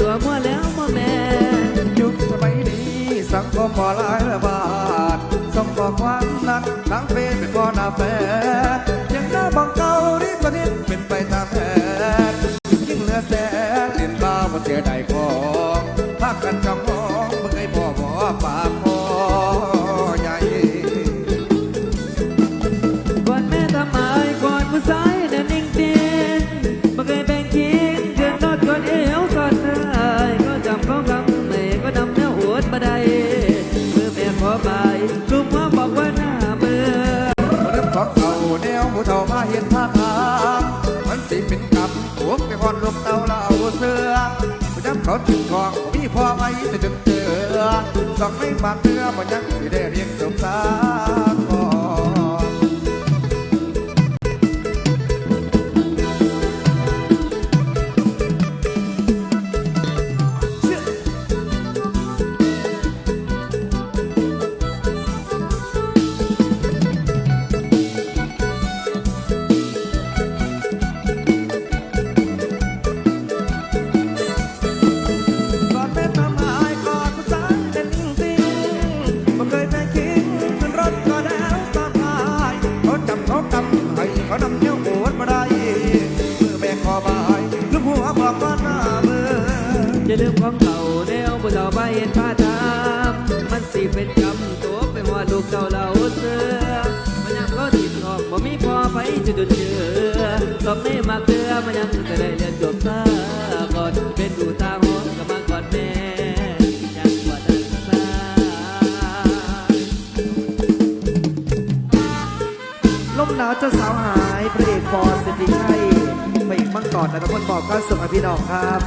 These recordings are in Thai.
ตัวมั่วแล้วมัวแม่ยุคสมัยนี้สังคมบ่หลายระบาดส่งข้อความนั้นทั้งเฟซเป็นบ่หน้าแฟนยังหน้าบังเก่ารีบสนิทเป็นไปตามแผนยิ่งเหลือแสนเล่นบ้าบนเสียดของพากัน เขาถึงทองมีพ่อไม่จะจนเจอสองไม่มาเนื้อมันยังสิได้เรียนจบสา จะลืมของเก่าแนวผู้เฒ่าไปเห็นผ้าทามมันสิเป็นกรรมตัวไปหัวลูกเจ้าเราเสือมันยังก็ติดออกบ่มีพอไปจะดุดเจือสอบไม่มาเกลือมันยังจะได้เรียนจบซะก่อนเป็นดูตาหอนกับมาก่อนแม่ยังกว่านั้นซะลมหนาวจ้าสาวหายพระเอกฟอร์สิทธิชัยไปอีกมั่งก่อนนะทุกคนบอกก็ส่งให้พี่น้องครับ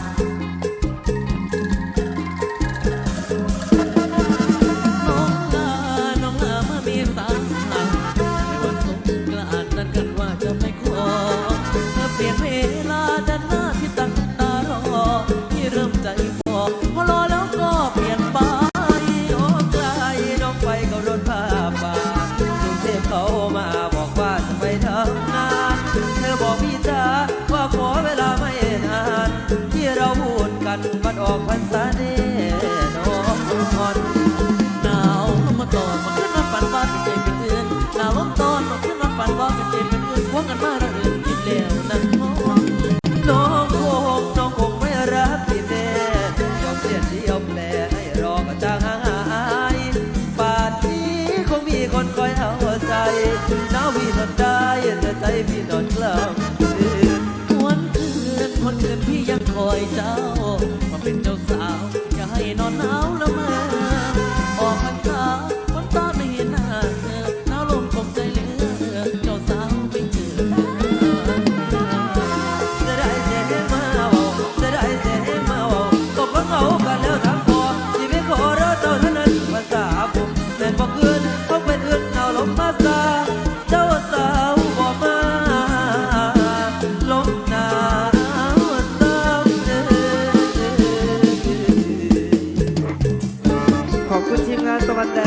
พูดกันวันออกพรรษาแน่นอนหนาวลมมาตอนมาขึ้นมาฝันว่าเป็นใจเป็นเอื่นหนาวลมตอนมาขึ้นมาฝันว่าเป็นใจเป็นเอื่นพวกกันมาระเอื่นกินแล้วนั่นมองน้องคงน้องคงไม่รักพี่แน่ยอมเสียเดียวแปลให้รอก็จางหายป่านนี้คงมีคนคอยเอาใจหนาวพี่ทนได้แต่ใจพี่นอนกลางคืนวันคืนวันคืนพี่ยังคอยเจ้า ทีมงานตะวันแด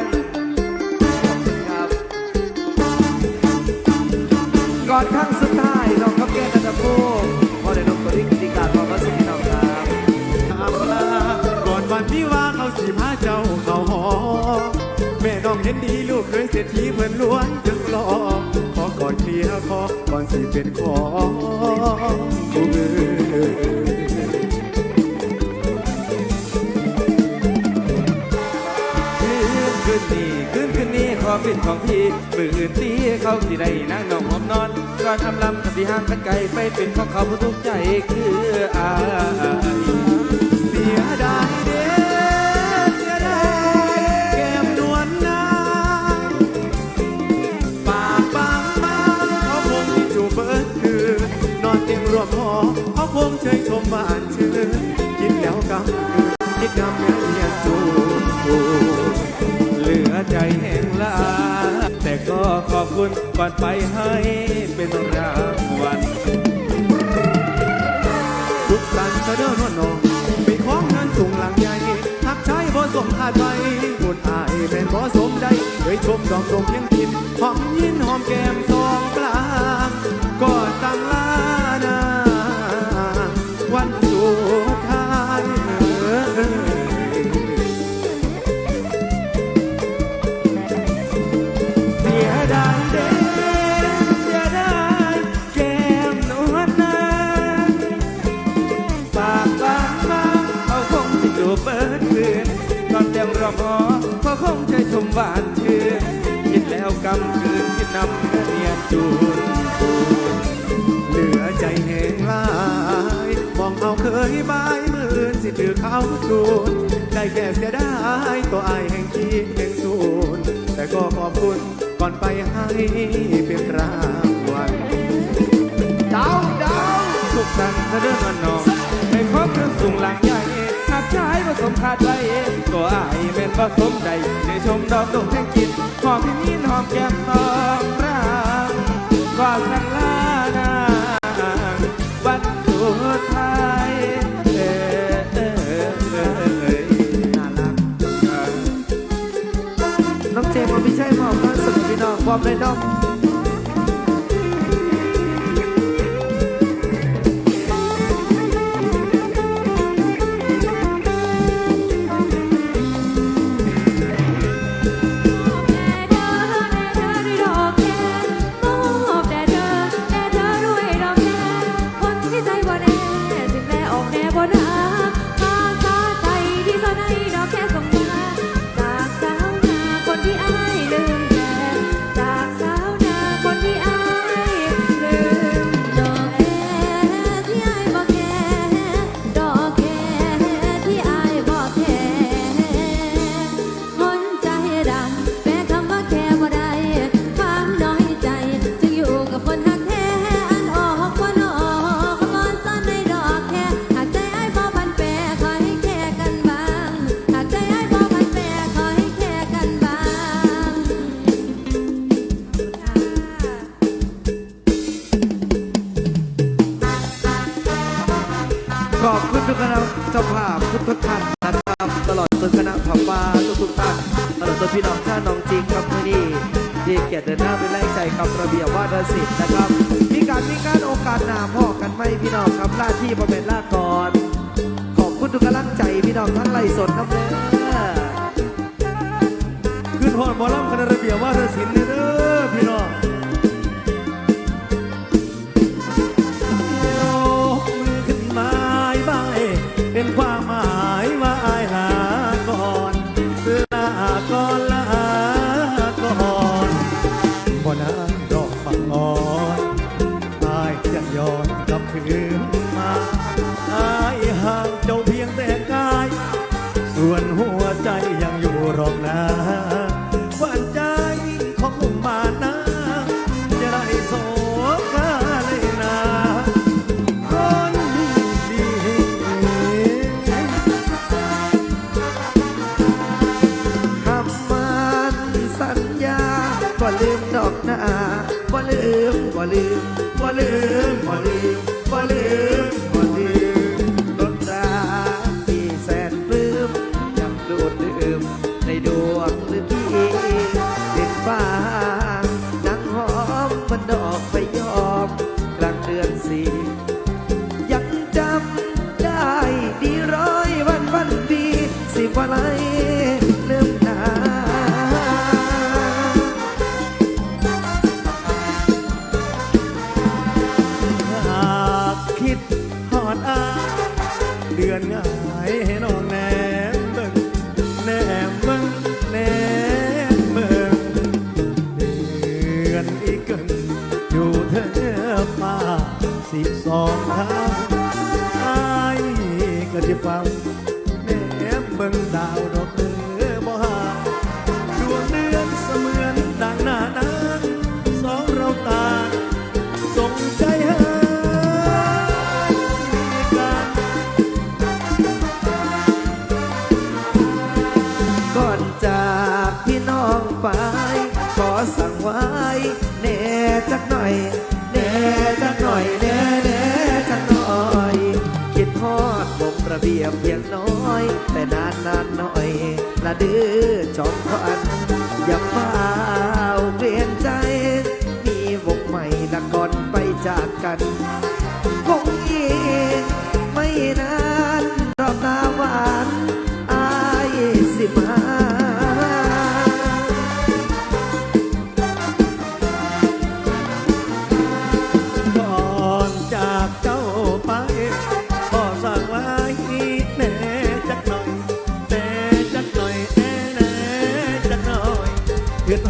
งขอบคุณครับ ก่อนครั้งสุดท้ายน้องครับแก้นันทภูมิพอได้นกตัวริกติการบอกว่าสิ่งที่น้องครับอำลาก่อนวันที่ว่าเขาสิพาเจ้าเข้าหอ แม่น้องเห็นดีลูกเคยเศรษฐีเพิ่นล้วนจึงรอขอก่อนเคลียร์คอก่อนสิเป็นของผู้อื่น อเป็นของพี่มืนตีเขาที่ใดนั่งนองหอมนอนก่อนทำลำทำที่ห่างกันไกลไปเป็นของเขาผู้ทุกใจคืออายเสียดายเด้เสียดายแก้มนวลนางปากบางบางเขาคงมีจูบเบิดคืนนอนเตียงรวมหอเขาคงเชยชมบ้านชื่นกินแล้วกำคิดกำเนื้อ ใจแห่งลา แต่ก็ขอบคุณก่อนไปให้เป็นรางวัลสุขสันต์เสดอนวนองไปของเงินสูงหลังใหญ่ทักใช้บ่สมคาดไว้บุญอายแม่นบ่สมใดเคยชมดอกตรงเพียงทินหอมยินหอมแก้มสองกลางก็สั่งลานาวันสุด เคงจชมหวานชื่นคิดแล้วกำคืนคิดนำเนียนจูนเหลือใจแหงลาย มองเอาเคยบายมือสิถือเขาจูนได้แค่เสียดายตัวอายแห่งคิดแห่งสูนแต่ก็ขอบคุณก่อนไปให้เป็นรางวัลดาวดาวสุขสันต์เรื่องอนนองไม่ครบเครื่องสูงหลังใหญ่หากชายผสมขาด ตัวอายเป็นผสมใจในชมดอกดงแห่งจิตหอมพิมินหอมแก้มตองร่างว่าสังลานางวันสุดท้ายเออเออเออเออน่ารักน้องเจมส์พี่ชัยมอบควาสุขให้พี่น้องความได้น้อง เจ้าภาพทุกทุกท่านนะครับตลอดจนคณะผับปลาทุกทุกท่านตลอดจนพี่น้องท่านน้องจริงครับมื่นี้ที่เกียรติเดินหน้าไปแรงใจกับระเบียบวาทศิลป์นะครับมีการมีการโอกาสหนาพ่อกันไหมพี่น้องครับล่าที่ประเป็นลาก่อนขอบคุณทุกกำลังใจพี่น้องทั้งไล่สดครับเด้อขึ้นหอดหมอลำคณะระเบียบวาเธอศิลป์เด้อพี่น้อง บ่ลืมบ่ลืมบ่ลืมบ่ลืมบ่ลืมดนตาที่แสนปลื้มยังดูดดื่มในดวงฤดี ง่ายให้น้องแนมเบิ่งแนมเบิ่งแนมเบิ่งเดือนอีกเกินอยู่เธอมาสิบสองทางอายก็จะฟังแนมเบิ่งดาว อยเด้อจักหน่อยเด้อเด้อจักหน่อย คิดพอดบมระเบียบเพียงน้อย แต่นานนานหน่อย ละดื้อจอมพอันอย่าเฝ้าเปลี่ยนใจ มีวกใหม่ละก่อนไปจากกัน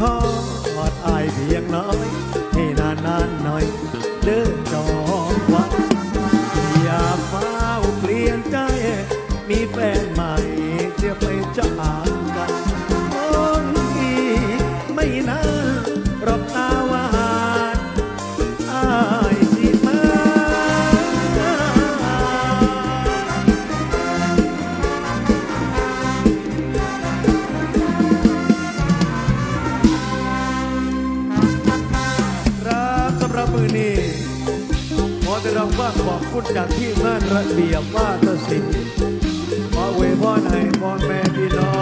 ฮอดอายเพียงน้อย ให้นานนานหน่อยเด้อจอ พุณจากที่มันระเบียบว่าตสินขอเวยพรให้พ่อแม่พี่น้อง